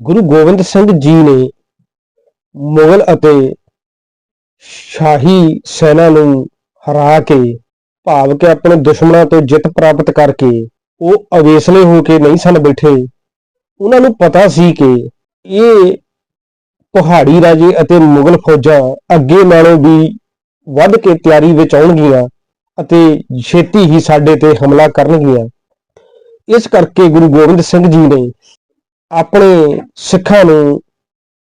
ਗੁਰੂ ਗੋਬਿੰਦ ਸਿੰਘ ਜੀ ਨੇ ਮੁਗਲ ਅਤੇ ਸ਼ਾਹੀ ਸੈਨਾ ਨੂੰ ਹਰਾ ਕੇ, ਭਾਵ ਕਿ ਆਪਣੇ ਦੁਸ਼ਮਣਾਂ ਤੋਂ ਜਿੱਤ ਪ੍ਰਾਪਤ ਕਰਕੇ ਉਹ ਅਵੇਸਲੇ ਹੋ ਕੇ ਨਹੀਂ ਸਨ ਬੈਠੇ। ਉਹਨਾਂ ਨੂੰ ਪਤਾ ਸੀ ਕਿ ਇਹ ਪਹਾੜੀ ਰਾਜੇ ਅਤੇ ਮੁਗਲ ਫੌਜਾਂ ਅੱਗੇ ਨਾਲੋਂ ਵੀ ਵੱਧ ਕੇ ਤਿਆਰੀ ਵਿੱਚ ਆਉਣਗੀਆਂ ਅਤੇ ਛੇਤੀ ਹੀ ਸਾਡੇ ਤੇ ਹਮਲਾ ਕਰਨਗੀਆਂ। ਇਸ ਕਰਕੇ ਗੁਰੂ ਗੋਬਿੰਦ ਸਿੰਘ ਜੀ ਨੇ ਆਪਣੇ ਸਿੱਖਾਂ ਨੂੰ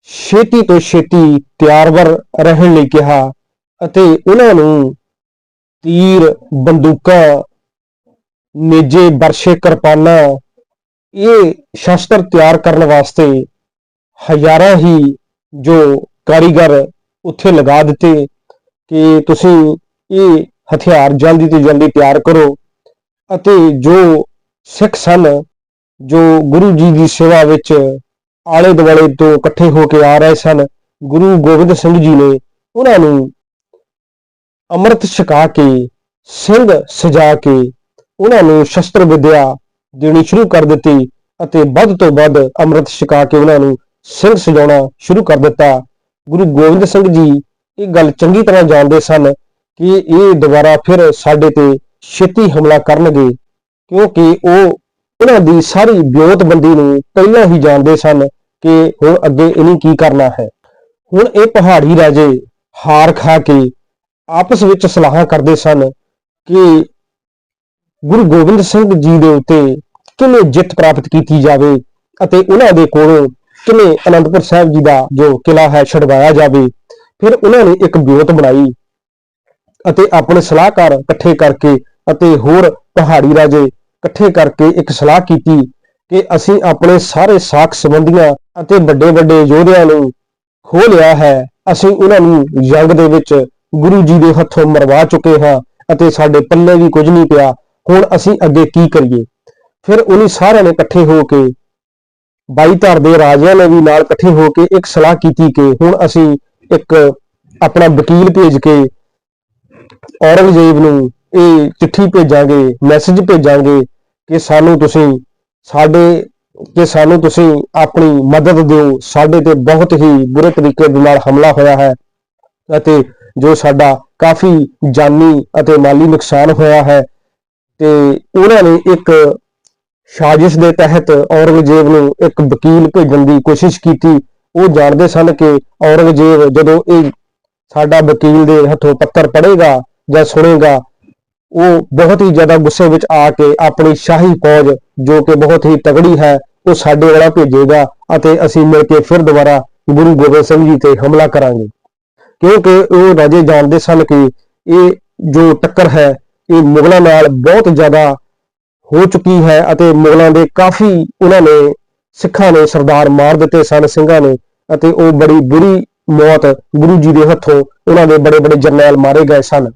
ਛੇਤੀ ਤੋਂ ਛੇਤੀ ਤਿਆਰਵਰ ਰਹਿਣ ਲਈ ਕਿਹਾ ਅਤੇ ਉਹਨਾਂ ਨੂੰ ਤੀਰ, ਬੰਦੂਕਾਂ ਨੇਜੇ ਬਰਸ਼ੇ, ਕਿਰਪਾਨਾਂ, ਇਹ ਸ਼ਸਤਰ ਤਿਆਰ ਕਰਨ ਵਾਸਤੇ ਹਜ਼ਾਰਾਂ ਹੀ ਜੋ ਕਾਰੀਗਰ ਉੱਥੇ ਲਗਾ ਦਿੱਤੇ ਕਿ ਤੁਸੀਂ ਇਹ ਹਥਿਆਰ ਜਲਦੀ ਤੋਂ ਜਲਦੀ ਤਿਆਰ ਕਰੋ ਅਤੇ ਜੋ ਸਿੱਖ ਸਨ ਜੋ ਗੁਰੂ ਜੀ ਦੀ ਸੇਵਾ ਵਿੱਚ ਆਲੇ ਦੁਆਲੇ ਤੋਂ ਇਕੱਠੇ ਹੋ ਕੇ ਆ ਰਹੇ ਸਨ, ਗੁਰੂ ਗੋਬਿੰਦ ਸਿੰਘ ਜੀ ਨੇ ਉਹਨਾਂ ਨੂੰ ਅੰਮ੍ਰਿਤ ਛਕਾ ਕੇ, ਸਿੰਘ ਸਜਾ ਕੇ ਉਹਨਾਂ ਨੂੰ ਸ਼ਸਤਰ ਵਿਦਿਆ ਦੇਣੀ ਸ਼ੁਰੂ ਕਰ ਦਿੱਤੀ ਅਤੇ ਵੱਧ ਤੋਂ ਵੱਧ ਅੰਮ੍ਰਿਤ ਛਕਾ ਕੇ ਉਹਨਾਂ ਨੂੰ ਸਿੰਘ ਸਜਾਉਣਾ ਸ਼ੁਰੂ ਕਰ ਦਿੱਤਾ। ਗੁਰੂ ਗੋਬਿੰਦ ਸਿੰਘ ਜੀ ਇਹ ਗੱਲ ਚੰਗੀ ਤਰ੍ਹਾਂ ਜਾਣਦੇ ਸਨ ਕਿ ਇਹ ਦੁਬਾਰਾ ਫਿਰ ਸਾਡੇ ਤੇ ਛੇਤੀ ਹਮਲਾ ਕਰਨਗੇ, ਕਿਉਂਕਿ ਉਹ ਇਹਨਾਂ ਦੀ ਸਾਰੀ ਵਿਉਂਤਬੰਦੀ ਨੂੰ ਪਹਿਲਾਂ ਹੀ ਜਾਣਦੇ ਸਨ ਕਿ ਹੁਣ ਅੱਗੇ ਇਹਨੇ ਕੀ ਕਰਨਾ ਹੈ। ਹੁਣ ਇਹ ਪਹਾੜੀ ਰਾਜੇ ਹਾਰ ਖਾ ਕੇ ਆਪਸ ਵਿੱਚ ਸਲਾਹਾਂ ਕਰਦੇ ਸਨ ਕਿ ਗੁਰੂ ਗੋਬਿੰਦ ਸਿੰਘ ਜੀ ਦੇ ਉੱਤੇ ਕਿਵੇਂ ਜਿੱਤ ਪ੍ਰਾਪਤ ਕੀਤੀ ਜਾਵੇ ਅਤੇ ਉਹਨਾਂ ਦੇ ਕੋਲੋਂ ਕਿਵੇਂ ਅਨੰਦਪੁਰ ਸਾਹਿਬ ਜੀ ਦਾ ਜੋ ਕਿਲਾ ਹੈ ਛਡਵਾਇਆ ਜਾਵੇ। ਫਿਰ ਉਹਨਾਂ ਨੇ ਇੱਕ ਬਿਓਤ ਬਣਾਈ ਅਤੇ ਆਪਣੇ ਸਲਾਹਕਾਰ ਇਕੱਠੇ ਕਰਕੇ ਅਤੇ ਹੋਰ ਪਹਾੜੀ ਰਾਜੇ ਇਕੱਠੇ ਕਰਕੇ ਇੱਕ ਸਲਾਹ ਕੀਤੀ ਕਿ ਅਸੀਂ ਆਪਣੇ ਸਾਰੇ ਸਾਖ ਸੰਬੰਧੀਆਂ ਅਤੇ ਵੱਡੇ ਵੱਡੇ ਯੋਧਿਆਂ ਨੂੰ ਖੋਹ ਲਿਆ ਹੈ। ਅਸੀਂ ਉਹਨਾਂ ਨੂੰ ਜੰਗ ਦੇ ਵਿੱਚ ਗੁਰੂ ਜੀ ਦੇ ਹੱਥੋਂ ਮਰਵਾ ਚੁੱਕੇ ਹਾਂ ਅਤੇ ਸਾਡੇ ਪੱਲੇ ਵੀ ਕੁਝ ਨਹੀਂ ਪਿਆ। ਹੁਣ ਅਸੀਂ ਅੱਗੇ ਕੀ ਕਰੀਏ? ਫਿਰ ਉਹਨੇ ਸਾਰਿਆਂ ਨੇ ਇਕੱਠੇ ਹੋ ਕੇ ਬਾਈ ਧਰ ਦੇ ਰਾਜਿਆਂ ਨੇ ਵੀ ਨਾਲ ਇਕੱਠੇ ਹੋ ਕੇ ਇੱਕ ਸਲਾਹ ਕੀਤੀ ਕਿ ਹੁਣ ਅਸੀਂ ਇੱਕ ਆਪਣਾ ਵਕੀਲ ਭੇਜ ਕੇ ਔਰੰਗਜ਼ੇਬ ਨੂੰ ਇਹ ਚਿੱਠੀ ਭੇਜਾਂਗੇ ਮੈਸੇਜ ਭੇਜਾਂਗੇ ਕਿ ਸਾਨੂੰ ਤੁਸੀਂ ਸਾਡੇ, ਕਿ ਸਾਨੂੰ ਤੁਸੀਂ ਆਪਣੀ ਮਦਦ ਦਿਓ। ਸਾਡੇ ਤੇ ਬਹੁਤ ਹੀ ਬੁਰੇ ਤਰੀਕੇ ਦੇ ਨਾਲ ਹਮਲਾ ਹੋਇਆ ਹੈ ਅਤੇ ਜੋ ਸਾਡਾ ਕਾਫੀ ਜਾਨੀ ਅਤੇ ਮਾਲੀ ਨੁਕਸਾਨ ਹੋਇਆ ਹੈ ਤੇ ਉਹਨਾਂ ਨੇ ਇੱਕ ਸਾਜ਼ਿਸ਼ ਦੇ ਤਹਿਤ ਔਰੰਗਜ਼ੇਬ ਨੂੰ ਇੱਕ ਵਕੀਲ ਭੇਜਣ ਦੀ ਕੋਸ਼ਿਸ਼ ਕੀਤੀ। ਉਹ ਜਾਣਦੇ ਸਨ ਕਿ ਔਰੰਗਜ਼ੇਬ ਜਦੋਂ ਇਹ ਸਾਡਾ ਵਕੀਲ ਦੇ ਹੱਥੋਂ ਪੱਤਰ ਪੜੇਗਾ ਜਾਂ ਸੁਣੇਗਾ ਉਹ ਬਹੁਤ ਹੀ ਜ਼ਿਆਦਾ ਗੁੱਸੇ ਵਿੱਚ ਆ ਕੇ ਆਪਣੀ ਸ਼ਾਹੀ ਫੌਜ ਜੋ ਕਿ ਬਹੁਤ ਹੀ ਤਗੜੀ ਹੈ, ਉਹ ਸਾਡੇ ਵਾਲਾ ਭੇਜੇਗਾ ਅਤੇ ਅਸੀਂ ਮਿਲ ਕੇ ਫਿਰ ਦੁਬਾਰਾ ਗੁਰੂ ਗੋਬਿੰਦ ਸਿੰਘ ਜੀ ਤੇ ਹਮਲਾ ਕਰਾਂਗੇ। ਕਿਉਂਕਿ ਉਹ ਰਾਜੇ ਜਾਣਦੇ ਸਨ ਕਿ ਇਹ ਜੋ ਟੱਕਰ ਹੈ, ਇਹ ਮੁਗਲਾਂ ਨਾਲ ਬਹੁਤ ਜ਼ਿਆਦਾ ਹੋ ਚੁੱਕੀ ਹੈ ਅਤੇ ਮੁਗਲਾਂ ਦੇ ਕਾਫੀ ਉਹਨਾਂ ਨੇ ਸਿੱਖਾਂ ਨੇ ਸਰਦਾਰ ਮਾਰ ਦਿੱਤੇ ਸਨ, ਸਿੰਘਾਂ ਨੇ ਅਤੇ ਉਹ ਬੜੀ ਬੁਰੀ ਮੌਤ ਗੁਰੂ ਜੀ ਦੇ ਹੱਥੋਂ ਉਹਨਾਂ ਦੇ ਬੜੇ ਬੜੇ ਜਰਨੈਲ ਮਾਰੇ ਗਏ ਸਨ।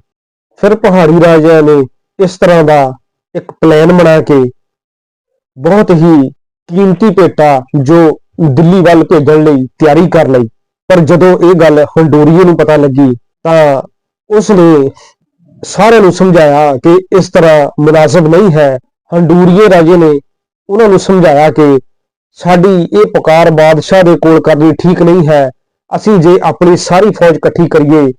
ਫਿਰ ਪਹਾੜੀ ਰਾਜਿਆਂ ਨੇ ਇਸ ਤਰ੍ਹਾਂ ਦਾ ਇੱਕ ਪਲਾਨ ਬਣਾ ਕੇ ਬਹੁਤ ਹੀ ਕੀਮਤੀ ਭੇਟਾ ਜੋ ਦਿੱਲੀ ਵੱਲ ਭੇਜਣ ਲਈ ਤਿਆਰੀ ਕਰ ਲਈ। ਪਰ ਜਦੋਂ ਇਹ ਗੱਲ ਹੰਡੋਰੀਏ ਨੂੰ ਪਤਾ ਲੱਗੀ ਤਾਂ ਉਸ ਨੇ ਸਾਰਿਆਂ ਨੂੰ ਸਮਝਾਇਆ ਕਿ ਇਸ ਤਰ੍ਹਾਂ ਮੁਨਾਸਬ ਨਹੀਂ ਹੈ। ਹੰਡੂਰੀਏ ਰਾਜੇ ਨੇ ਉਹਨਾਂ ਨੂੰ ਸਮਝਾਇਆ ਕਿ ਸਾਡੀ ਇਹ ਪੁਕਾਰ ਬਾਦਸ਼ਾਹ ਦੇ ਕੋਲ ਕਰਨੀ ਠੀਕ ਨਹੀਂ ਹੈ। ਅਸੀਂ ਜੇ ਆਪਣੀ ਸਾਰੀ ਫੌਜ ਇਕੱਠੀ ਕਰੀਏ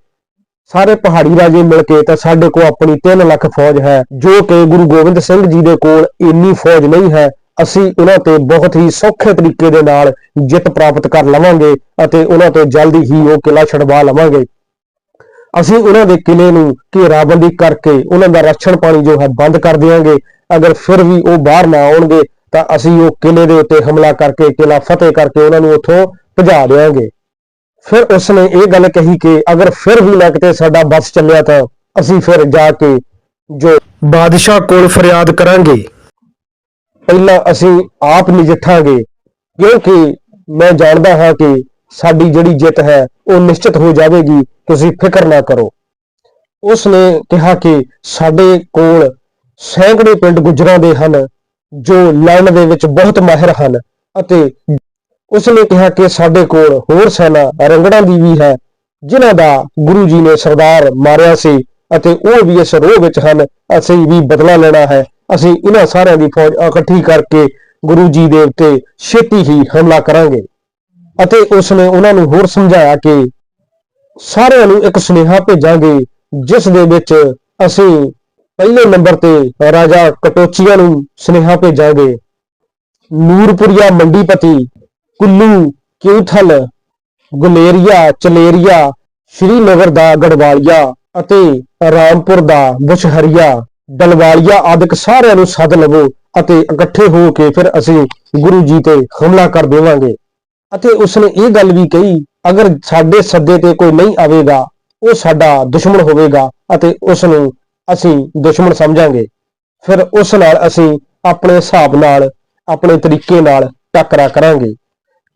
ਸਾਰੇ ਪਹਾੜੀ ਰਾਜੇ ਮਿਲ ਕੇ ਤਾਂ ਸਾਡੇ ਕੋਲ ਆਪਣੀ 3 ਲੱਖ ਫੌਜ ਹੈ, ਜੋ ਕਿ ਗੁਰੂ ਗੋਬਿੰਦ ਸਿੰਘ ਜੀ ਦੇ ਕੋਲ ਇੰਨੀ ਫੌਜ ਨਹੀਂ ਹੈ। ਅਸੀਂ ਉਹਨਾਂ ਤੇ ਬਹੁਤ ਹੀ ਸੌਖੇ ਤਰੀਕੇ ਦੇ ਨਾਲ ਜਿੱਤ ਪ੍ਰਾਪਤ ਕਰ ਲਵਾਂਗੇ ਅਤੇ ਉਹਨਾਂ ਤੋਂ ਜਲਦੀ ਹੀ ਉਹ ਕਿਲਾ ਛਡਵਾ ਲਵਾਂਗੇ। ਅਸੀਂ ਉਹਨਾਂ ਦੇ ਕਿਲੇ ਨੂੰ ਘੇਰਾਬੰਦੀ ਕਰਕੇ ਉਹਨਾਂ ਦਾ ਰੱਖਣ ਪਾਣੀ ਜੋ ਹੈ ਬੰਦ ਕਰ ਦੇਵਾਂਗੇ ਅਗਰ ਫਿਰ ਵੀ ਉਹ ਬਾਹਰ ਨਾ ਆਉਣਗੇ ਤਾਂ ਅਸੀਂ ਉਹ ਕਿਲੇ ਦੇ ਉੱਤੇ ਹਮਲਾ ਕਰਕੇ ਕਿਲਾ ਫਤਿਹ ਕਰਕੇ ਉਹਨਾਂ ਨੂੰ ਉੱਥੋਂ ਭਜਾ ਦੇਵਾਂਗੇ ਫਿਰ ਉਸਨੇ ਇਹ ਗੱਲ ਕਹੀ ਕਿ ਅਗਰ ਫਿਰ ਵੀ ਨਾ ਕਿਤੇ ਸਾਡਾ ਬਸ ਚੱਲਿਆ ਤਾਂ ਅਸੀਂ ਫਿਰ ਜਾ ਕੇ ਜੋ ਬਾਦਸ਼ਾਹ ਕੋਲ ਫਰਿਆਦ ਕਰਾਂਗੇ। ਪਹਿਲਾਂ ਅਸੀਂ ਆਪ ਨਜਿੱਠਾਂਗੇ, ਕਿਉਂਕਿ ਮੈਂ ਜਾਣਦਾ ਹਾਂ ਕਿ ਸਾਡੀ ਜਿਹੜੀ ਜਿੱਤ ਹੈ, ਉਹ ਨਿਸ਼ਚਿਤ ਹੋ ਜਾਵੇਗੀ, ਤੁਸੀਂ ਫਿਕਰ ਨਾ ਕਰੋ। ਉਸ ਨੇ ਕਿਹਾ ਕਿ ਸਾਡੇ ਕੋਲ ਸੈਂਕੜੇ ਪਿੰਡ ਗੁਜਰਾਂ ਦੇ ਹਨ, ਜੋ ਲੜਨ ਦੇ ਵਿੱਚ ਬਹੁਤ ਮਾਹਿਰ ਹਨ ਅਤੇ ਉਸ ਨੇ ਕਿਹਾ ਕਿ ਸਾਡੇ ਕੋਲ ਹੋਰ ਸੈਨਾ ਰੰਗੜਾਂ ਦੀ ਵੀ ਹੈ, ਜਿਨ੍ਹਾਂ ਦਾ ਗੁਰੂ ਜੀ ਨੇ ਸਰਦਾਰ ਮਾਰਿਆ ਸੀ ਅਤੇ ਉਹ ਵੀ ਇਸ ਰੋਹ ਵਿੱਚ ਹਨ, ਅਸੀਂ ਵੀ ਬਦਲਾ ਲੈਣਾ ਹੈ। ਅਸੀਂ ਇਹਨਾਂ ਸਾਰਿਆਂ ਦੀ ਫੌਜ ਇਕੱਠੀ ਕਰਕੇ ਗੁਰੂ ਜੀ ਦੇ ਉੱਤੇ ਛੇਤੀ ਹੀ ਹਮਲਾ ਕਰਾਂਗੇ। ਅਤੇ ਉਸ ਨੇ ਉਹਨਾਂ ਨੂੰ ਹੋਰ ਸਮਝਾਇਆ ਕਿ ਸਾਰਿਆਂ ਨੂੰ ਇੱਕ ਸੁਨੇਹਾ ਭੇਜਾਂਗੇ, ਜਿਸ ਦੇ ਵਿੱਚ ਅਸੀਂ ਪਹਿਲੇ ਨੰਬਰ ਤੇ ਰਾਜਾ ਕਟੋਚੀਆਂ ਨੂੰ ਸੁਨੇਹਾ ਭੇਜਾਂਗੇ। ਨੂਰਪੁਰੀਆ ਮੰਡੀਪਤੀ ਕੁੱਲੂ, ਕਿਉਥਲ, ਗੁਲੇਰੀਆ, ਚਲੇਰੀਆ ਸ਼੍ਰੀਨਗਰ ਦਾ ਗੜਵਾਲੀਆ ਅਤੇ ਰਾਮਪੁਰ ਦਾ ਬੁਸ਼ਹਰੀਆ। ਡਲਵਾਲੀਆ ਆਦਿਕ ਸਾਰਿਆਂ ਨੂੰ ਸੱਦ ਲਵੋ ਅਤੇ ਇਕੱਠੇ ਹੋ ਕੇ ਫਿਰ ਅਸੀਂ ਗੁਰੂ ਜੀ ਤੇ ਹਮਲਾ ਕਰ ਦੇਵਾਂਗੇ। ਅਤੇ ਉਸਨੇ ਇਹ ਗੱਲ ਵੀ ਕਹੀ, ਅਗਰ ਸਾਡੇ ਸੱਦੇ ਤੇ ਕੋਈ ਨਹੀਂ ਆਵੇਗਾ, ਉਹ ਸਾਡਾ ਦੁਸ਼ਮਣ ਹੋਵੇਗਾ ਅਤੇ ਉਸ ਨੂੰ ਅਸੀਂ ਦੁਸ਼ਮਣ ਸਮਝਾਂਗੇ। ਫਿਰ ਉਸ ਨਾਲ ਅਸੀਂ ਆਪਣੇ ਹਿਸਾਬ ਨਾਲ, ਆਪਣੇ ਤਰੀਕੇ ਨਾਲ ਟੱਕਰਾ ਕਰਾਂਗੇ।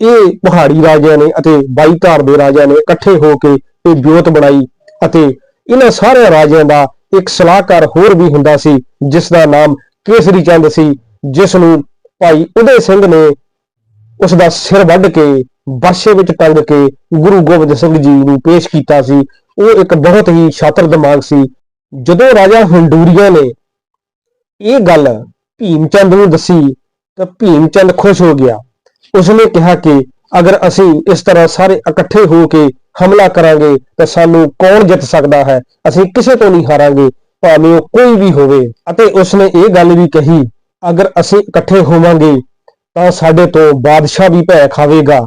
ਇਹ ਪਹਾੜੀ ਰਾਜਿਆਂ ਨੇ ਅਤੇ ਬਾਈਧਾਰ ਦੇ ਰਾਜਿਆਂ ਨੇ ਇਕੱਠੇ ਹੋ ਕੇ ਇਹ ਵਿਉਂਤ ਬਣਾਈ ਅਤੇ ਇਹਨਾਂ ਸਾਰੇ ਰਾਜਿਆਂ ਦਾ ਇੱਕ ਸਲਾਹਕਾਰ ਹੋਰ ਵੀ ਹੁੰਦਾ ਸੀ, ਜਿਸ ਦਾ ਨਾਮ ਕੇਸਰੀ ਚੰਦ ਸੀ, ਜਿਸ ਨੂੰ ਭਾਈ ਉਦੇ ਸਿੰਘ ਨੇ ਉਸ ਦਾ ਸਿਰ ਵੱਢ ਕੇ ਬਰਸ਼ੇ ਵਿੱਚ ਟੰਗ ਕੇ ਗੁਰੂ ਗੋਬਿੰਦ ਸਿੰਘ ਜੀ ਨੂੰ ਪੇਸ਼ ਕੀਤਾ ਸੀ। ਉਹ ਇੱਕ ਬਹੁਤ ਹੀ ਸ਼ਾਤਰ ਦਿਮਾਗ ਸੀ। ਜਦੋਂ ਰਾਜਾ ਹੰਡੂਰੀਆ ਨੇ ਇਹ ਗੱਲ ਭੀਮ ਚੰਦ ਨੂੰ ਦੱਸੀ ਤਾਂ ਭੀਮ ਚੰਦ ਖੁਸ਼ ਹੋ ਗਿਆ। ਉਸਨੇ ਕਿਹਾ ਕਿ ਅਗਰ ਅਸੀਂ ਇਸ ਤਰ੍ਹਾਂ ਸਾਰੇ ਇਕੱਠੇ ਹੋ ਕੇ ਹਮਲਾ ਕਰਾਂਗੇ ਤਾਂ ਸਾਨੂੰ ਕੌਣ ਜਿੱਤ ਸਕਦਾ ਹੈ? ਅਸੀਂ ਕਿਸੇ ਤੋਂ ਨਹੀਂ ਹਾਰਾਂਗੇ, ਭਾਵੇਂ ਉਹ ਕੋਈ ਵੀ ਹੋਵੇ। ਅਤੇ ਉਸਨੇ ਇਹ ਗੱਲ ਵੀ ਕਹੀ, ਅਗਰ ਅਸੀਂ ਇਕੱਠੇ ਹੋਵਾਂਗੇ ਤਾਂ ਸਾਡੇ ਤੋਂ ਬਾਦਸ਼ਾਹ ਵੀ ਭੈ ਖਾਵੇਗਾ।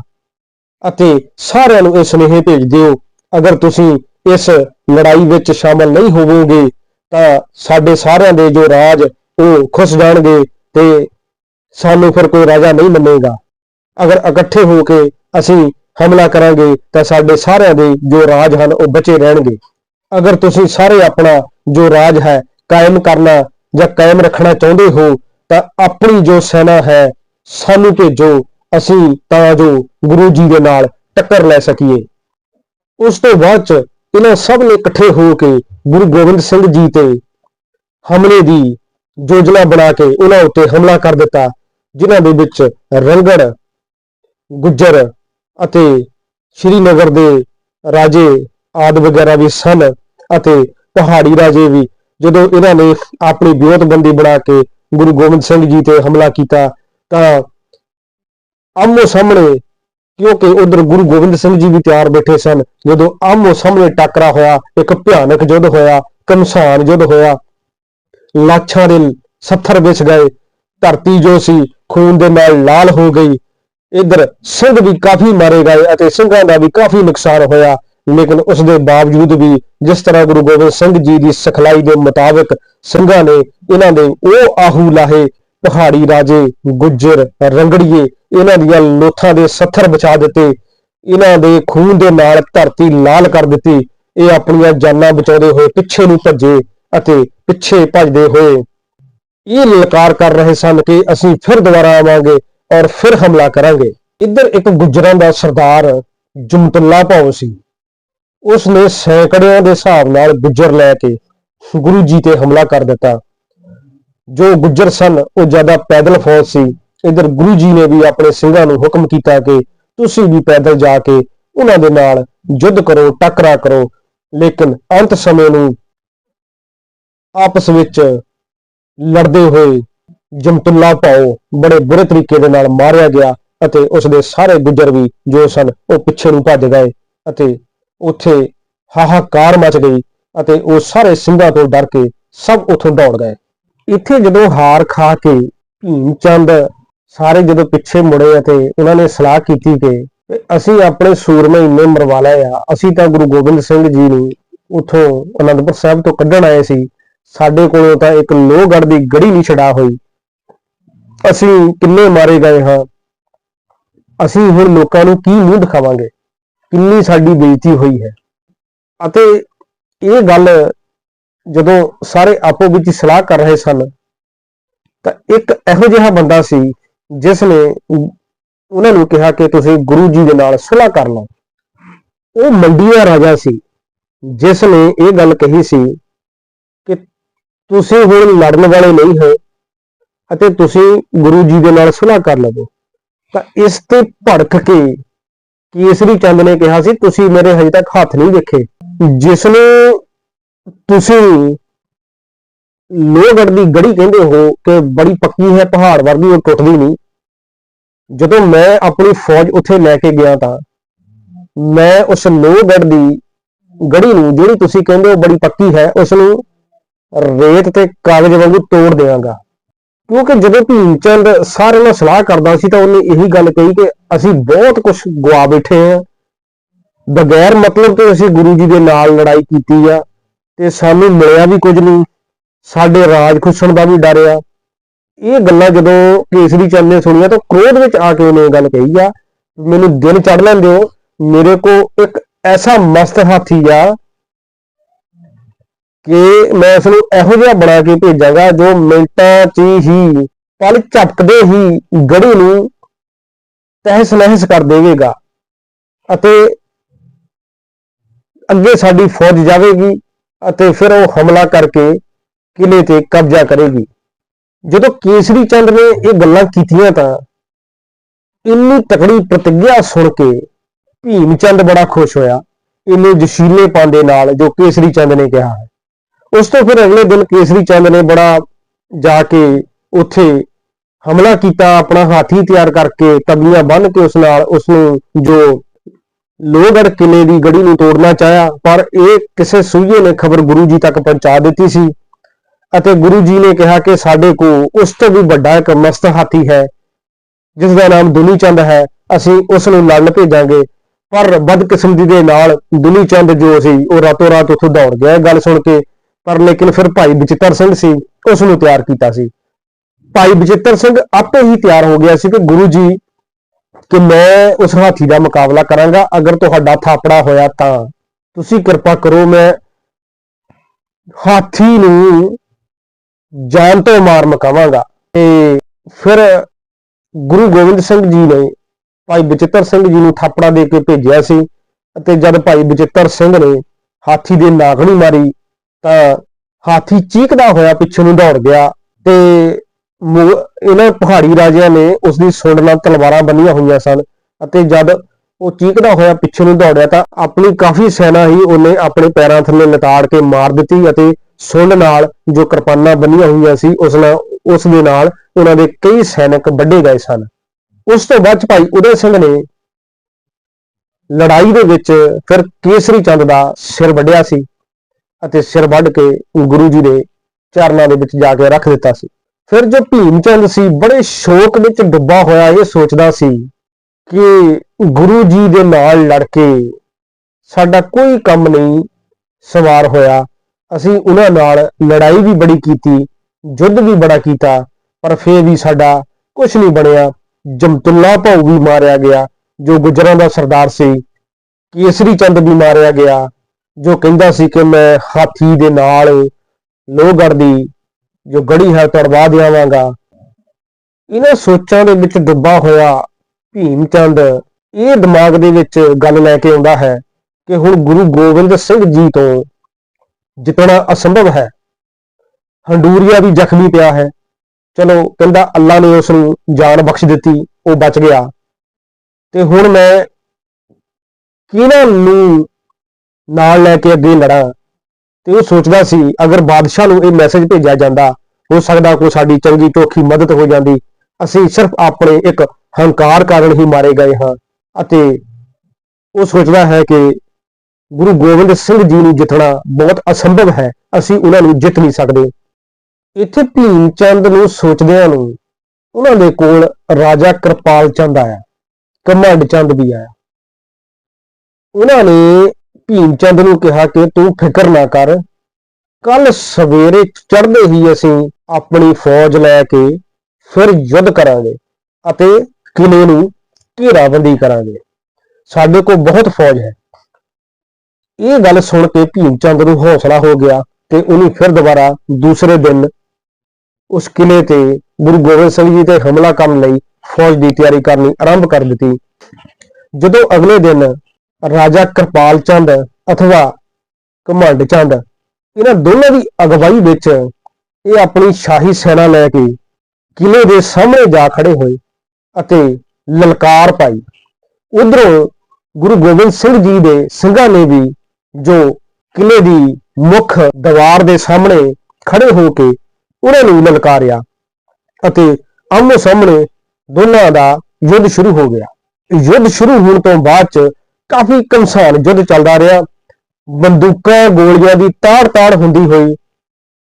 ਅਤੇ ਸਾਰਿਆਂ ਨੂੰ ਇਹ ਸੁਨੇਹੇ ਭੇਜ ਦਿਓ, ਅਗਰ ਤੁਸੀਂ ਇਸ ਲੜਾਈ ਵਿੱਚ ਸ਼ਾਮਲ ਨਹੀਂ ਹੋਵੋਗੇ, ਤਾਂ ਸਾਡੇ ਸਾਰਿਆਂ ਦੇ ਜੋ ਰਾਜ, ਉਹ ਖੁੱਸ ਜਾਣਗੇ ਤੇ ਸਾਨੂੰ ਫਿਰ ਕੋਈ ਰਾਜਾ ਨਹੀਂ ਮੰਨੇਗਾ। ਅਗਰ ਇਕੱਠੇ ਹੋ ਕੇ ਅਸੀਂ ਹਮਲਾ ਕਰਾਂਗੇ ਤਾਂ ਸਾਡੇ ਸਾਰਿਆਂ ਦੇ ਜੋ ਰਾਜ ਹਨ ਉਹ ਬਚੇ ਰਹਿਣਗੇ। ਅਗਰ ਤੁਸੀਂ ਸਾਰੇ ਆਪਣਾ ਜੋ ਰਾਜ ਹੈ ਕਾਇਮ ਕਰਨਾ ਜਾਂ ਕਾਇਮ ਰੱਖਣਾ ਚਾਹੁੰਦੇ ਹੋ ਤਾਂ ਆਪਣੀ ਜੋ ਸੈਨਾ ਹੈ, ਸਾਨੂੰ ਭੇਜੋ, ਅਸੀਂ ਤਾਂ ਜੋ ਗੁਰੂ ਜੀ ਦੇ ਨਾਲ ਟੱਕਰ ਲੈ ਸਕੀਏ। ਉਸ ਤੋਂ ਬਾਅਦ ਚ ਇਹਨਾਂ ਸਭ ਨੇ ਇਕੱਠੇ ਹੋ ਕੇ ਗੁਰੂ ਗੋਬਿੰਦ ਸਿੰਘ ਜੀ ਤੇ ਹਮਲੇ ਦੀ ਯੋਜਨਾ ਬਣਾ ਕੇ ਉਹਨਾਂ ਉੱਤੇ ਹਮਲਾ ਕਰ ਦਿੱਤਾ, ਜਿਨ੍ਹਾਂ ਦੇ ਵਿੱਚ ਰੰਗੜ ਗੁੱਜਰ ਅਤੇ ਸ਼੍ਰੀਨਗਰ ਦੇ ਰਾਜੇ ਆਦ ਵਗੈਰਾ ਵੀ ਸਨ ਅਤੇ ਪਹਾੜੀ ਰਾਜੇ ਵੀ। ਜਦੋਂ ਇਹਨਾਂ ਨੇ ਆਪਣੀ ਵਿਉਂਤਬੰਦੀ ਬਣਾ ਕੇ ਗੁਰੂ ਗੋਬਿੰਦ ਸਿੰਘ ਜੀ ਤੇ ਹਮਲਾ ਕੀਤਾ, ਤਾਂ ਆਮੋ ਸਾਹਮਣੇ ਕਿਉਂਕਿ ਉਧਰ ਗੁਰੂ ਗੋਬਿੰਦ ਸਿੰਘ ਜੀ ਵੀ ਤਿਆਰ ਬੈਠੇ ਸਨ, ਜਦੋਂ ਆਮੋ ਸਾਹਮਣੇ ਟੱਕਰਾ ਹੋਇਆ, ਇੱਕ ਭਿਆਨਕ ਯੁੱਧ ਹੋਇਆ, ਕਮਸਾਨ ਯੁੱਧ ਹੋਇਆ, ਲਾਛਾਂ ਦੇ ਸੱਥਰ ਵਿੱਚ ਗਏ, ਧਰਤੀ ਜੋ ਸੀ ਖੂਨ ਦੇ ਨਾਲ ਲਾਲ ਹੋ ਗਈ ਇਧਰ ਸਿੰਘ ਵੀ ਕਾਫੀ ਮਾਰੇ ਗਏ ਅਤੇ ਸਿੰਘਾਂ ਦਾ ਵੀ ਕਾਫੀ ਨੁਕਸਾਨ ਹੋਇਆ। ਲੇਕਿਨ ਉਸ ਦੇ ਬਾਵਜੂਦ ਵੀ ਜਿਸ ਤਰ੍ਹਾਂ ਗੁਰੂ ਗੋਬਿੰਦ ਸਿੰਘ ਜੀ ਦੀ ਸਿਖਲਾਈ ਦੇ ਮੁਤਾਬਕ ਸਿੰਘਾਂ ਨੇ ਇਹਨਾਂ ਦੇ ਉਹ ਆਹੂ ਲਾਹੇ, ਪਹਾੜੀ ਰਾਜੇ, ਗੁੱਜਰ, ਰੰਗੜੀਏ, ਇਹਨਾਂ ਦੀਆਂ ਲੋਥਾਂ ਦੇ ਸੱਥਰ ਬਚਾ ਦਿੱਤੇ। ਇਹਨਾਂ ਦੇ ਖੂਨ ਦੇ ਨਾਲ ਧਰਤੀ ਲਾਲ ਕਰ ਦਿੱਤੀ। ਇਹ ਆਪਣੀਆਂ ਜਾਨਾਂ ਬਚਾਉਂਦੇ ਹੋਏ ਪਿੱਛੇ ਨੂੰ ਭੱਜੇ ਅਤੇ ਪਿੱਛੇ ਭੱਜਦੇ ਹੋਏ ਇਹ ਲਲਕਾਰ ਕਰ ਰਹੇ ਸਨ ਕਿ ਅਸੀਂ ਫਿਰ ਦੁਬਾਰਾ ਆਵਾਂਗੇ। ਔਰ ਫਿਰ ਹਮਲਾ ਕਰਾਂਗੇ। ਇੱਧਰ ਇੱਕ ਗੁੱਜਰਾਂ ਦਾ ਸਰਦਾਰ ਜੁਮਤੁੱਲਾ ਭਾਉ ਸੀ। ਉਸ ਨੇ ਸੈਂਕੜਿਆਂ ਦੇ ਹਿਸਾਬ ਨਾਲ ਗੁੱਜਰ ਲੈ ਕੇ ਗੁਰੂ ਜੀ ਤੇ ਹਮਲਾ ਕਰ ਦਿੱਤਾ। ਜੋ ਗੁੱਜਰ ਸਨ, ਉਹ ਜ਼ਿਆਦਾ ਪੈਦਲ ਫੌਜ ਸੀ। ਇਧਰ ਗੁਰੂ ਜੀ ਨੇ ਵੀ ਆਪਣੇ ਸਿੰਘਾਂ ਨੂੰ ਹੁਕਮ ਕੀਤਾ ਕਿ ਤੁਸੀਂ ਵੀ ਪੈਦਲ ਜਾ ਕੇ ਉਹਨਾਂ ਦੇ ਨਾਲ ਯੁੱਧ ਕਰੋ, ਟੱਕਰਾ ਕਰੋ। ਲੇਕਿਨ ਅੰਤ ਸਮੇਂ ਨੂੰ ਆਪਸ ਵਿੱਚ ਲੜਦੇ ਹੋਏ ਜਮਤੁੱਲਾ ਭਾਉ ਬੜੇ ਬੁਰੇ ਤਰੀਕੇ ਦੇ ਨਾਲ ਮਾਰਿਆ ਗਿਆ ਅਤੇ ਉਸ ਦੇ ਸਾਰੇ ਗੁੱਜਰ ਵੀ ਜੋ ਸਨ, ਉਹ ਪਿੱਛੇ ਨੂੰ ਭੱਜ ਗਏ ਅਤੇ ਉੱਥੇ ਹਾਹਾਕਾਰ ਮਚ ਗਈ ਅਤੇ ਉਹ ਸਾਰੇ ਸਿੰਘਾਂ ਤੋਂ ਡਰ ਕੇ ਸਭ ਉੱਥੋਂ ਦੌੜ ਗਏ। ਇੱਥੇ ਜਦੋਂ ਹਾਰ ਖਾ ਕੇ ਭੀਮ ਚੰਦ ਸਾਰੇ ਜਦੋਂ ਪਿੱਛੇ ਮੁੜੇ ਅਤੇ ਉਹਨਾਂ ਨੇ ਸਲਾਹ ਕੀਤੀ ਕਿ ਅਸੀਂ ਆਪਣੇ ਸੂਰਮੇ ਇੰਨੇ ਮਰਵਾ ਲਏ ਆ, ਅਸੀਂ ਤਾਂ ਗੁਰੂ ਗੋਬਿੰਦ ਸਿੰਘ ਜੀ ਨੂੰ ਉਥੋਂ ਅਨੰਦਪੁਰ ਸਾਹਿਬ ਤੋਂ ਕੱਢਣ ਆਏ ਸੀ। ਸਾਡੇ ਕੋਲੋਂ ਤਾਂ ਇੱਕ ਲੋਹਗੜ੍ਹ ਦੀ ਗੜੀ ਨਹੀਂ ਛੜਾ ਹੋਈ। ਅਸੀਂ ਕਿੰਨੇ ਮਾਰੇ ਗਏ ਹਾਂ। ਅਸੀਂ ਹੁਣ ਲੋਕਾਂ ਨੂੰ ਕੀ ਮੂੰਹ ਦਿਖਾਵਾਂਗੇ? ਕਿੰਨੀ ਸਾਡੀ ਬੇਇੱਜ਼ਤੀ ਹੋਈ ਹੈ। ਅਤੇ ਇਹ ਗੱਲ ਜਦੋਂ ਸਾਰੇ ਆਪੋ ਵਿੱਚ ਸਲਾਹ ਕਰ ਰਹੇ ਸਨ, ਤਾਂ ਇੱਕ ਇਹੋ ਜਿਹਾ ਬੰਦਾ ਸੀ ਜਿਸ ਨੇ ਉਹਨਾਂ ਨੂੰ ਕਿਹਾ ਕਿ ਤੁਸੀਂ ਗੁਰੂ ਜੀ ਦੇ ਨਾਲ ਸਲਾਹ ਕਰ ਲਓ। ਉਹ ਮੰਡੀ ਦਾ ਰਾਜਾ ਸੀ ਜਿਸ ਨੇ ਇਹ ਗੱਲ ਕਹੀ ਸੀ ਕਿ ਤੁਸੀਂ ਹੁਣ ਲੜਨ ਵਾਲੇ ਨਹੀਂ ਹੋ। ਅਤੇ ਤੁਸੀਂ ਗੁਰੂ ਜੀ ਦੇ ਨਾਲ ਸੁਲਾਹ ਕਰ ਲਵੋ। ਤਾਂ ਇਸ ਤੇ ਭੜਕ ਕੇ ਕੇਸਰੀ ਚੰਦ ਨੇ ਕਿਹਾ ਸੀ, ਤੁਸੀਂ ਮੇਰੇ ਹਜੇ ਤੱਕ ਹੱਥ ਨਹੀਂ ਦੇਖੇ ਜਿਸ ਨੂੰ ਤੁਸੀਂ ਲੋਹਗੜ੍ਹ ਦੀ ਗੜੀ ਕਹਿੰਦੇ ਹੋ ਕਿ ਬੜੀ ਪੱਕੀ ਹੈ, ਪਹਾੜ ਵਰਗੀ ਉਹ ਟੁੱਟਦੀ ਨਹੀਂ। ਜਦੋਂ ਮੈਂ ਆਪਣੀ ਫੌਜ ਉੱਥੇ ਲੈ ਕੇ ਗਿਆ ਤਾਂ ਮੈਂ ਉਸ ਲੋਹਗੜ੍ਹ ਦੀ ਗੜੀ ਨੂੰ, ਜਿਹੜੀ ਤੁਸੀਂ ਕਹਿੰਦੇ ਹੋ ਬੜੀ ਪੱਕੀ ਹੈ, ਉਸ ਨੂੰ ਰੇਤ ਤੇ ਕਾਗਜ਼ ਵਾਂਗੂ ਤੋੜ ਦੇਵਾਂਗਾ ਕਿਉਂਕਿ ਜਦੋਂ ਭੀਮ ਚੰਦ ਸਾਰਿਆਂ ਨਾਲ ਸਲਾਹ ਕਰਦਾ ਸੀ ਤਾਂ ਉਹਨੇ ਇਹੀ ਗੱਲ ਕਹੀ ਕਿ ਅਸੀਂ ਬਹੁਤ ਕੁਝ ਗਵਾ ਬੈਠੇ ਹਾਂ। ਬਗੈਰ ਮਤਲਬ ਤੋਂ ਅਸੀਂ ਗੁਰੂ ਜੀ ਦੇ ਨਾਲ ਲੜਾਈ ਕੀਤੀ ਆ ਤੇ ਸਾਨੂੰ ਮਿਲਿਆ ਵੀ ਕੁਝ ਨਹੀਂ। ਸਾਡੇ ਰਾਜ ਖੁੱਸਣ ਦਾ ਵੀ ਡਰ ਆ। ਇਹ ਗੱਲਾਂ ਜਦੋਂ ਕੇਸਰੀ ਚੰਦ ਨੇ ਸੁਣੀਆਂ ਤਾਂ ਕ੍ਰੋਧ ਵਿੱਚ ਆ ਕੇ ਉਹਨੇ ਇਹ ਗੱਲ ਕਹੀ ਆ, ਮੈਨੂੰ ਦਿਨ ਚੜ ਲੈਣ ਦਿਓ ਮੇਰੇ ਕੋ ਇੱਕ ਐਸਾ ਮਸਤ ਹਾਥੀ ਆ ਕਿ ਮੈਂ ਇਸ ਨੂੰ ਇਹੋ ਜਿਹਾ ਬਣਾ ਕੇ ਭੇਜਾਂਗਾ ਜੋ ਮਿੰਟਾਂ 'ਚ ਹੀ ਪਲ ਝਪਕਦੇ ਹੀ ਗੜੀ ਨੂੰ ਤਹਿਸ ਨਹਿਸ ਕਰ ਦੇਵੇਗਾ ਅਤੇ ਅੱਗੇ ਸਾਡੀ ਫੌਜ ਜਾਵੇਗੀ ਅਤੇ ਫਿਰ ਉਹ ਹਮਲਾ ਕਰਕੇ ਕਿਲੇ ਤੇ ਕਬਜ਼ਾ ਕਰੇਗੀ। ਜਦੋਂ ਕੇਸਰੀ ਚੰਦ ਨੇ ਇਹ ਗੱਲਾਂ ਕੀਤੀਆਂ ਤਾਂ ਇੰਨੀ ਤਕੜੀ ਪ੍ਰਤੀਗਿਆ ਸੁਣ ਕੇ ਭੀਮ ਚੰਦ ਬੜਾ ਖੁਸ਼ ਹੋਇਆ। ਇਹਨੂੰ ਜਸ਼ੀਲੇ ਦੇ ਨਾਲ ਜੋ ਕੇਸਰੀ ਚੰਦ ਨੇ ਕਿਹਾ। ਹੈ ਉਸ ਤੋਂ ਫਿਰ ਅਗਲੇ ਦਿਨ ਕੇਸਰੀ ਚੰਦ ਨੇ ਬੜਾ ਜਾ ਕੇ ਉੱਥੇ ਹਮਲਾ ਕੀਤਾ, ਆਪਣਾ ਹਾਥੀ ਤਿਆਰ ਕਰਕੇ ਤਬੀਆਂ ਬੰਨ੍ਹ ਕੇ ਉਸ ਨਾਲ ਉਸ ਨੂੰ ਜੋ ਲੋਹਗੜ੍ਹ ਕਿਲੇ ਦੀ ਗੜੀ ਨੂੰ ਤੋੜਨਾ ਚਾਹਿਆ, ਪਰ ਇਹ ਕਿਸੇ ਸੂਈਏ ਨੇ ਖਬਰ ਗੁਰੂ ਜੀ ਤੱਕ ਪਹੁੰਚਾ ਦਿੱਤੀ ਸੀ ਅਤੇ ਗੁਰੂ ਜੀ ਨੇ ਕਿਹਾ ਕਿ ਸਾਡੇ ਕੋਲ ਉਸ ਤੋਂ ਵੀ ਵੱਡਾ ਇੱਕ ਮਸਤ ਹਾਥੀ ਹੈ ਜਿਸ ਦਾ ਨਾਮ ਦੁਨੀ ਚੰਦ ਹੈ, ਅਸੀਂ ਉਸ ਨੂੰ ਲੜਨ ਭੇਜਾਂਗੇ। ਪਰ ਬਦਕਿਸਮਤੀ ਦੇ ਨਾਲ ਦੁਨੀ ਚੰਦ ਜੋ ਸੀ, ਉਹ ਰਾਤੋਂ ਰਾਤ ਉੱਥੋਂ ਦੌੜ ਗਿਆ। ਗੱਲ ਸੁਣ ਕੇ ਪਰ ਲੇਕਿਨ ਫਿਰ ਭਾਈ ਬਚਿੱਤਰ ਸਿੰਘ ਸੀ, ਉਸ ਨੂੰ ਤਿਆਰ ਕੀਤਾ ਸੀ। ਭਾਈ ਬਚਿੱਤਰ ਸਿੰਘ ਆਪੇ ਹੀ ਤਿਆਰ ਹੋ ਗਿਆ ਸੀ ਕਿ ਗੁਰੂ ਜੀ ਕਿ ਮੈਂ ਉਸ ਹਾਥੀ ਦਾ ਮੁਕਾਬਲਾ ਕਰਾਂਗਾ, ਅਗਰ ਤੁਹਾਡਾ ਥਾਪੜਾ ਹੋਇਆ ਤਾਂ। ਤੁਸੀਂ ਕਿਰਪਾ ਕਰੋ ਮੈਂ ਹਾਥੀ ਨੂੰ ਜਾਨ ਤੋਂ ਮਾਰ ਮਕਾਵਾਂਗਾ। ਤੇ ਫਿਰ ਗੁਰੂ ਗੋਬਿੰਦ ਸਿੰਘ ਜੀ ਨੇ ਭਾਈ ਬਚਿੱਤਰ ਸਿੰਘ ਜੀ ਨੂੰ ਥਾਪੜਾ ਦੇ ਕੇ ਭੇਜਿਆ ਸੀ ਅਤੇ ਜਦ ਭਾਈ ਬਚਿੱਤਰ ਸਿੰਘ ਨੇ ਹਾਥੀ ਦੇ ਨਾਗਣੀ ਮਾਰੀ ਤਾਂ ਹਾਥੀ ਚੀਕਦਾ ਹੋਇਆ ਪਿੱਛੇ ਨੂੰ ਦੌੜ ਗਿਆ ਤੇ ਇਹਨਾਂ ਪਹਾੜੀ ਰਾਜਿਆਂ ਨੇ ਉਸ ਦੀ ਸੁੰਡ ਨਾਲ ਤਲਵਾਰਾਂ ਬੰਨੀਆਂ ਹੋਈਆਂ ਸਨ ਅਤੇ ਜਦ ਉਹ ਚੀਕਦਾ ਹੋਇਆ ਪਿੱਛੇ ਨੂੰ ਦੌੜਿਆ ਤਾਂ ਆਪਣੀ ਕਾਫੀ ਸੈਨਾ ਹੀ ਉਹਨੇ ਆਪਣੇ ਪੈਰਾਂ ਥੱਲੇ ਲਤਾੜ ਕੇ ਮਾਰ ਦਿੱਤੀ ਅਤੇ ਸੁੰਡ ਨਾਲ ਜੋ ਕਿਰਪਾਨਾਂ ਬੰਨੀਆਂ ਹੋਈਆਂ ਸੀ ਉਸ ਨਾਲ ਉਸ ਦੇ ਨਾਲ ਉਹਨਾਂ ਦੇ ਕਈ ਸੈਨਿਕ ਵੱਢੇ ਗਏ ਸਨ। ਉਸ ਤੋਂ ਬਾਅਦ 'ਚ ਭਾਈ ਉਦੈ ਸਿੰਘ ਨੇ ਲੜਾਈ ਦੇ ਵਿੱਚ ਫਿਰ ਕੇਸਰੀ ਚੰਦ ਦਾ ਸਿਰ ਵੱਢਿਆ ਸੀ। ਅਤੇ ਸਿਰ ਵੱਢ ਕੇ ਗੁਰੂ ਜੀ ਦੇ ਚਰਨਾਂ ਦੇ ਵਿੱਚ ਜਾ ਕੇ ਰੱਖ ਦਿੱਤਾ ਸੀ। ਫਿਰ ਜੋ ਭੀਮ ਚੰਦ ਸੀ, ਬੜੇ ਸ਼ੋਕ ਵਿੱਚ ਡੁੱਬਾ ਹੋਇਆ, ਇਹ ਸੋਚਦਾ ਸੀ ਕਿ ਗੁਰੂ ਜੀ ਦੇ ਨਾਲ ਲੜ ਕੇ ਸਾਡਾ ਕੋਈ ਕੰਮ ਨਹੀਂ ਸਵਾਰ ਹੋਇਆ। ਅਸੀਂ ਉਹਨਾਂ ਨਾਲ ਲੜਾਈ ਵੀ ਬੜੀ ਕੀਤੀ, ਯੁੱਧ ਵੀ ਬੜਾ ਕੀਤਾ, ਪਰ ਫੇਰ ਵੀ ਸਾਡਾ ਕੁਝ ਨਹੀਂ ਬਣਿਆ। ਜਮਤੁੱਲਾ ਭਾਊ ਵੀ ਮਾਰਿਆ ਗਿਆ, ਜੋ ਗੁਜਰਾਂ ਦਾ ਸਰਦਾਰ ਸੀ ਕੇਸਰੀ ਚੰਦ ਵੀ ਮਾਰਿਆ ਗਿਆ ਜੋ ਕਹਿੰਦਾ ਸੀ ਕਿ ਮੈਂ ਹਾਥੀ ਦੇ ਨਾਲ ਲੋਹਗੜ੍ਹ ਦੀ ਜੋ ਗੜੀ ਹੈ ਤੜਵਾ ਦੇਵਾਂਗਾ। ਇਹਨਾਂ ਸੋਚਾਂ ਦੇ ਵਿੱਚ ਡੁੱਬਾ ਹੋਇਆ ਭੀਮ ਚੰਦ। ਇਹ ਦਿਮਾਗ ਦੇ ਵਿੱਚ ਗੱਲ ਲੈ ਕੇ ਆਉਂਦਾ ਹੈ ਕਿ ਹੁਣ ਗੁਰੂ ਗੋਬਿੰਦ ਸਿੰਘ ਜੀ ਤੋਂ ਜਿੱਤਣਾ ਅਸੰਭਵ ਹੈ। ਹੰਡੂਰੀਆ ਵੀ ਜ਼ਖਮੀ ਪਿਆ ਹੈ। ਚਲੋ, ਕਹਿੰਦਾ ਅੱਲਾ ਨੇ ਉਸ ਨੂੰ ਜਾਨ ਬਖਸ਼ ਦਿੱਤੀ, ਉਹ ਬਚ ਗਿਆ। ਤੇ ਹੁਣ ਮੈਂ ਕਿਹਨਾਂ ਨੂੰ ਨਾਲ ਲੈ ਕੇ ਅੱਗੇ ਲੜਾਂ। ਤੇ ਉਹ ਸੋਚਦਾ ਸੀ, ਅਗਰ ਬਾਦਸ਼ਾਹ ਨੂੰ ਇਹ ਮੈਸੇਜ ਭੇਜਿਆ ਜਾਂਦਾ, ਹੋ ਸਕਦਾ ਕੋਈ ਸਾਡੀ ਚੰਗੀ ਟੋਖੀ ਮਦਦ ਹੋ ਜਾਂਦੀ। ਅਸੀਂ ਸਿਰਫ ਆਪਣੇ ਇੱਕ ਹੰਕਾਰ ਕਾਰਨ ਹੀ ਮਾਰੇ ਗਏ ਹਾਂ। ਅਤੇ ਉਹ ਸੋਚਦਾ ਹੈ ਕਿ ਗੁਰੂ ਗੋਬਿੰਦ ਸਿੰਘ ਜੀ ਨੂੰ ਜਿੱਤਣਾ ਬਹੁਤ ਅਸੰਭਵ ਹੈ। ਅਸੀਂ ਉਹਨਾਂ ਨੂੰ ਜਿੱਤ ਨਹੀਂ ਸਕਦੇ। ਇੱਥੇ ਭੀਮ ਚੰਦ ਨੂੰ ਸੋਚਦਿਆਂ ਨੂੰ ਉਹਨਾਂ ਦੇ ਕੋਲ ਰਾਜਾ ਕਿਰਪਾਲ ਚੰਦ ਆਇਆ। ਕਮੰਡ ਚੰਦ ਵੀ ਆਇਆ। ਉਹਨਾਂ ਨੇ ਭੀਮ ਚੰਦ ਨੂੰ ਕਿਹਾ ਕਿ ਤੂੰ ਫਿਕਰ ਨਾ ਕਰ। ਕੱਲ ਸਵੇਰੇ ਚੜ੍ਹਦੇ ਹੀ ਅਸੀਂ ਆਪਣੀ ਫੌਜ ਲੈ ਕੇ ਫਿਰ ਯੁੱਧ ਕਰਾਂਗੇ ਅਤੇ ਕਿਲੇ ਨੂੰ ਘੇਰਾਬੰਦੀ ਕਰਾਂਗੇ। ਸਾਡੇ ਕੋਲ ਬਹੁਤ ਫੌਜ ਹੈ। ਇਹ ਗੱਲ ਸੁਣ ਕੇ ਭੀਮ ਚੰਦ ਨੂੰ ਹੌਸਲਾ ਹੋ ਗਿਆ ਤੇ ਉਹਨੇ ਫਿਰ ਦੁਬਾਰਾ ਦੂਸਰੇ ਦਿਨ ਉਸ ਕਿਲੇ ਤੇ ਗੁਰੂ ਗੋਬਿੰਦ ਸਿੰਘ ਜੀ ਤੇ ਹਮਲਾ ਕਰਨ ਲਈ ਫੌਜ ਦੀ ਤਿਆਰੀ ਕਰਨੀ ਆਰੰਭ ਕਰ ਦਿੱਤੀ। ਜਦੋਂ ਅਗਲੇ ਦਿਨ ਰਾਜਾ ਕਿਰਪਾਲ ਚੰਦ ਅਥਵਾ ਕਮੰਡ ਚੰਦ, ਇਹਨਾਂ ਦੋਨਾਂ ਦੀ ਅਗਵਾਈ ਵਿੱਚ ਇਹ ਆਪਣੀ ਸ਼ਾਹੀ ਸੈਨਾ ਲੈ ਕੇ ਕਿਲੇ ਦੇ ਸਾਹਮਣੇ ਜਾ ਖੜੇ ਹੋਏ ਅਤੇ ਲਲਕਾਰ ਪਾਈ। ਉਧਰੋਂ ਗੁਰੂ ਗੋਬਿੰਦ ਸਿੰਘ ਜੀ ਦੇ ਸਿੰਘਾਂ ਨੇ ਵੀ ਜੋ ਕਿਲੇ ਦੀ ਮੁੱਖ ਦੀਵਾਰ ਦੇ ਸਾਹਮਣੇ ਖੜੇ ਹੋ ਕੇ ਉਹਨਾਂ ਨੂੰ ਲਲਕਾਰਿਆ ਅਤੇ ਆਮੋ ਸਾਹਮਣੇ ਦੋਨਾਂ ਦਾ ਯੁੱਧ ਸ਼ੁਰੂ ਹੋ ਗਿਆ। ਯੁੱਧ ਸ਼ੁਰੂ ਹੋਣ ਤੋਂ ਬਾਅਦ ਚ ਕਾਫੀ ਕਮਸਾਨ ਯੁੱਧ ਚੱਲਦਾ ਰਿਹਾ। ਬੰਦੂਕਾਂ, ਗੋਲੀਆਂ ਦੀ ਤਾੜ-ਤਾੜ ਹੁੰਦੀ ਹੋਈ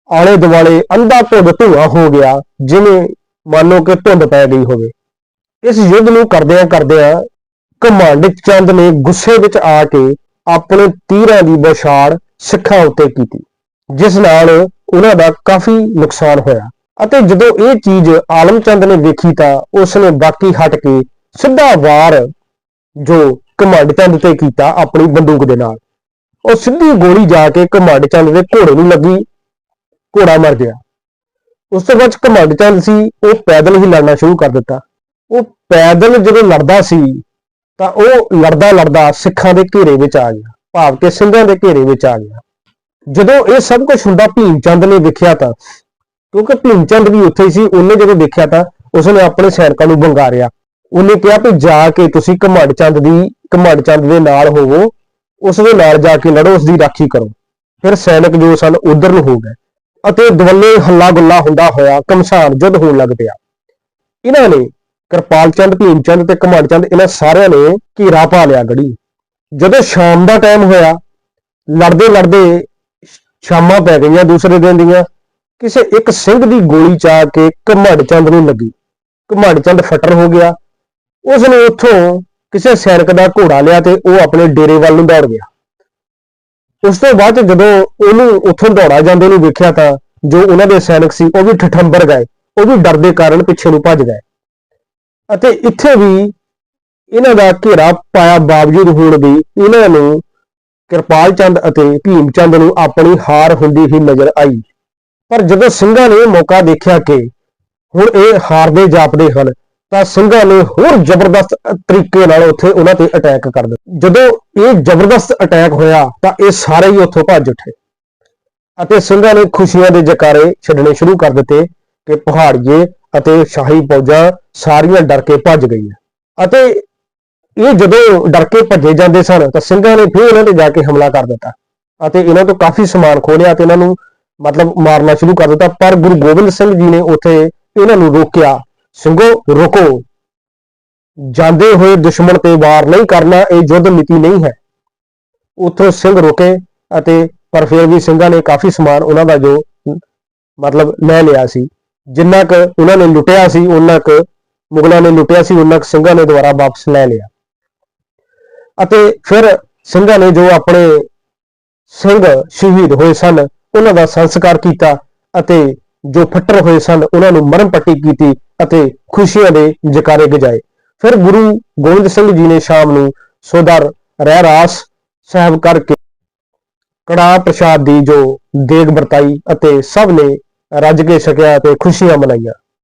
ਆਲੇ ਦੁਆਲੇ ਅੰਧਾ ਧੁੰਦ ਧੂਆ ਹੋ ਗਿਆ, ਜਿਵੇਂ ਮੰਨੋ ਕਿ ਧੁੰਦ ਪੈ ਗਈ ਹੋਵੇ। ਇਸ ਯੁੱਧ ਨੂੰ ਕਰਦਿਆਂ ਕਰਦਿਆਂ ਘਮੰਡ ਚੰਦ ਨੇ ਗੁੱਸੇ ਵਿੱਚ ਆ ਕੇ ਆਪਣੇ ਤੀਰਾਂ ਦੀ ਬੌਛਾਰ ਸਿੱਖਾਂ ਉੱਤੇ ਕੀਤੀ, ਜਿਸ ਨਾਲ ਉਹਨਾਂ ਦਾ ਕਾਫੀ ਨੁਕਸਾਨ ਹੋਇਆ। ਅਤੇ ਜਦੋਂ ਇਹ ਚੀਜ਼ ਆਲਮ ਚੰਦ ਨੇ ਵੇਖੀ ਤਾਂ ਉਸ ਨੇ ਬਾਕੀ ਹਟ ਕੇ ਸਿੱਧਾ ਵਾਰ ਜੋ ਘਮੰਡ ਚੰਦ ਤੇ ਕੀਤਾ ਆਪਣੀ ਬੰਦੂਕ ਦੇ ਨਾਲ। ਉਹ ਸਿੱਧੀ ਗੋਲੀ ਜਾ ਕੇ ਘਮੰਡ ਚੰਦ ਦੇ ਘੋੜੇ ਨੂੰ ਲੱਗੀ, ਘੋੜਾ ਮਰ ਗਿਆ। ਉਸ ਤੋਂ ਬਾਅਦ ਘਮੰਡ ਚੰਦ ਸੀ, ਉਹ ਪੈਦਲ ਹੀ ਲੜਨਾ ਸ਼ੁਰੂ ਕਰ ਦਿੱਤਾ। ਉਹ ਪੈਦਲ ਜਦੋਂ ਲੜਦਾ ਸੀ, ਤਾਂ ਉਹ ਲੜਦਾ ਲੜਦਾ ਸਿੱਖਾਂ ਦੇ ਘੇਰੇ ਵਿੱਚ ਆ ਗਿਆ, ਭਾਵ ਕਿ ਸਿੰਘਾਂ ਦੇ ਘੇਰੇ ਵਿੱਚ ਆ ਗਿਆ। ਜਦੋਂ ਇਹ ਸਭ ਕੁਝ ਹੁੰਦਾ, ਭੀਮ ਚੰਦ ਨੇ ਵੇਖਿਆ ਤਾਂ, ਕਿਉਂਕਿ ਭੀਮ ਚੰਦ ਵੀ ਉੱਥੇ ਸੀ, ਉਹਨੇ ਜਦੋਂ ਦੇਖਿਆ ਤਾਂ, ਉਸਨੇ ਆਪਣੇ ਸੈਨਿਕਾਂ ਨੂੰ ਬੰਗਾਰਿਆ ਉਹਨੇ ਕਿਹਾ ਕਿ ਜਾ ਕੇ ਤੁਸੀਂ ਘਮੰਡ ਚੰਦ ਦੀ ਘਮੰਡ ਚੰਦ ਦੇ ਨਾਲ ਹੋਵੋ, ਉਸ ਦੇ ਨਾਲ ਜਾ ਕੇ ਲੜੋ, ਉਸ ਦੀ ਰਾਖੀ ਕਰੋ। ਫਿਰ ਸੈਨਿਕ ਜੋ ਸਨ, ਉਧਰ ਨੂੰ ਹੋ ਗਏ ਅਤੇ ਦਵੱਲੇ ਹੱਲਾ ਗੁੱਲਾ ਹੁੰਦਾ ਹੋਇਆ ਕਮਸਾਨ ਯੁੱਧ ਹੋਣ ਲੱਗ ਪਿਆ। ਇਹਨਾਂ ਨੇ ਕਿਰਪਾਲ ਚੰਦ, ਭੀਮ ਚੰਦ ਤੇ ਘਮੰਡ ਚੰਦ, ਇਹਨਾਂ ਸਾਰਿਆਂ ਨੇ ਘੇਰਾ ਪਾ ਲਿਆ ਗੜੀ। ਜਦੋਂ ਸ਼ਾਮ ਦਾ ਟਾਈਮ ਹੋਇਆ ਲੜਦੇ ਲੜਦੇ ਸ਼ਾਮਾਂ ਪੈ ਗਈਆਂ ਦੂਸਰੇ ਦਿਨ ਦੀਆਂ। ਕਿਸੇ ਇੱਕ ਸਿੰਘ ਦੀ ਗੋਲੀ ਚਾ ਕੇ ਘਮੰਡ ਚੰਦ ਨੂੰ ਲੱਗੀ। ਘਮੰਡ ਚੰਦ ਫੱਟਰ ਹੋ ਗਿਆ। ਉਸ ਨੇ ਉੱਥੋਂ ਕਿਸੇ ਸੈਨਿਕ ਦਾ ਘੋੜਾ ਲਿਆ ਤੇ ਉਹ ਆਪਣੇ ਡੇਰੇ ਵੱਲ ਨੂੰ ਦੌੜ ਗਿਆ। ਉਸ ਤੋਂ ਬਾਅਦ ਜਦੋਂ ਉਹਨੂੰ ਉੱਥੋਂ ਦੌੜਾ ਜਾਂਦੇ ਨੂੰ ਵੇਖਿਆ ਤਾਂ ਜੋ ਉਹਨਾਂ ਦੇ ਸੈਨਿਕ ਸੀ, ਉਹ ਵੀ ਠਠੰਬਰ ਗਏ। ਉਹ ਵੀ ਡਰ ਦੇ ਕਾਰਨ ਪਿੱਛੇ ਨੂੰ ਭੱਜ ਗਏ। ਅਤੇ ਇੱਥੇ ਵੀ ਇਹਨਾਂ ਦਾ ਘੇਰਾ ਪਾਇਆ ਬਾਵਜੂਦ ਹੋਣ ਦੀ ਇਹਨਾਂ ਨੂੰ ਕਿਰਪਾਲ ਚੰਦ ਅਤੇ ਭੀਮ ਚੰਦ ਨੂੰ ਆਪਣੀ ਹਾਰ ਹੁੰਦੀ ਹੀ ਨਜ਼ਰ ਆਈ। ਪਰ ਜਦੋਂ ਸਿੰਘਾਂ ਨੇ ਮੌਕਾ ਦੇਖਿਆ ਕਿ ਹੁਣ ਇਹ ਹਾਰਦੇ ਜਾਪਦੇ ਹਨ ਤਾਂ ਸਿੰਘਾਂ ਨੇ ਹੋਰ ਜ਼ਬਰਦਸਤ ਤਰੀਕੇ ਨਾਲ ਉੱਥੇ ਉਹਨਾਂ ਤੇ ਅਟੈਕ ਕਰ ਦਿੱਤਾ। ਜਦੋਂ ਇਹ ਜ਼ਬਰਦਸਤ ਅਟੈਕ ਹੋਇਆ, ਤਾਂ ਇਹ ਸਾਰੇ ਹੀ ਉੱਥੋਂ ਭੱਜ ਉੱਠੇ। ਅਤੇ ਸਿੰਘਾਂ ਨੇ ਖੁਸ਼ੀਆਂ ਦੇ ਜਕਾਰੇ ਛੱਡਣੇ ਸ਼ੁਰੂ ਕਰ ਦਿੱਤੇ ਕਿ ਪਹਾੜੀਏ ਅਤੇ ਸ਼ਾਹੀ ਫੌਜਾਂ ਸਾਰੀਆਂ ਡਰ ਕੇ ਭੱਜ ਗਈਆਂ। ਅਤੇ ਇਹ ਜਦੋਂ ਡਰ ਕੇ ਭੱਜੇ ਜਾਂਦੇ ਸਨ, ਤਾਂ ਸਿੰਘਾਂ ਨੇ ਫਿਰ ਇਹਨਾਂ ਤੇ ਜਾ ਕੇ ਹਮਲਾ ਕਰ ਦਿੱਤਾ। ਅਤੇ ਇਹਨਾਂ ਤੋਂ ਕਾਫੀ ਸਮਾਨ ਖੋਲਿਆ ਤੇ ਇਹਨਾਂ ਨੂੰ ਮਤਲਬ ਮਾਰਨਾ ਸ਼ੁਰੂ ਕਰ ਦਿੱਤਾ। ਪਰ ਗੁਰੂ ਗੋਬਿੰਦ ਸਿੰਘ ਜੀ ਨੇ ਉੱਥੇ ਇਹਨਾਂ ਨੂੰ ਰੋਕਿਆ ਸਿੰਘੋ, ਰੁਕੋ। ਜਾਂਦੇ ਹੋਏ ਦੁਸ਼ਮਣ ਤੇ ਵਾਰ ਨਹੀਂ ਕਰਨਾ, ਇਹ ਯੁੱਧ ਨੀਤੀ ਨਹੀਂ ਹੈ। ਉੱਥੋਂ ਸਿੰਘ ਰੁਕੇ ਅਤੇ ਪਰ ਫਿਰ ਵੀ ਸਿੰਘਾਂ ਨੇ ਕਾਫੀ ਸਮਾਨ ਉਹਨਾਂ ਦਾ ਜੋ ਮਤਲਬ ਲੈ ਲਿਆ ਸੀ। ਜਿੰਨਾ ਕੁ ਉਹਨਾਂ ਨੇ ਲੁੱਟਿਆ ਸੀ ਉਹਨਾਂ ਕੁ ਮੁਗਲਾਂ ਨੇ ਲੁੱਟਿਆ ਸੀ ਉਹਨਾਂ ਕੁ ਸਿੰਘਾਂ ਨੇ ਦੁਬਾਰਾ ਵਾਪਸ ਲੈ ਲਿਆ। ਅਤੇ ਫਿਰ ਸਿੰਘਾਂ ਨੇ ਜੋ ਆਪਣੇ ਸਿੰਘ ਸ਼ਹੀਦ ਹੋਏ ਸਨ, ਉਹਨਾਂ ਦਾ ਸੰਸਕਾਰ ਕੀਤਾ ਅਤੇ ਜੋ ਫੱਟਰ ਹੋਏ ਸਨ, ਉਹਨਾਂ ਨੂੰ ਮਰਮ ਪੱਟੀ ਕੀਤੀ ਅਤੇ ਖੁਸ਼ੀਆਂ ਦੇ ਜਕਾਰੇ ਗਜਾਏ। ਫਿਰ ਗੁਰੂ ਗੋਬਿੰਦ ਸਿੰਘ ਜੀ ਨੇ ਸ਼ਾਮ ਨੂੰ ਸੋਦਰ ਰਹਿਰਾਸ ਸਾਹਿਬ ਕਰਕੇ ਕੜਾ ਪ੍ਰਸ਼ਾਦ ਦੀ ਜੋ ਦੇਗ ਵਰਤਾਈ ਅਤੇ ਸਭ ਨੇ ਰੱਜ ਕੇ ਛਕਿਆ ਤੇ ਖੁਸ਼ੀਆਂ ਮਨਾਈਆਂ।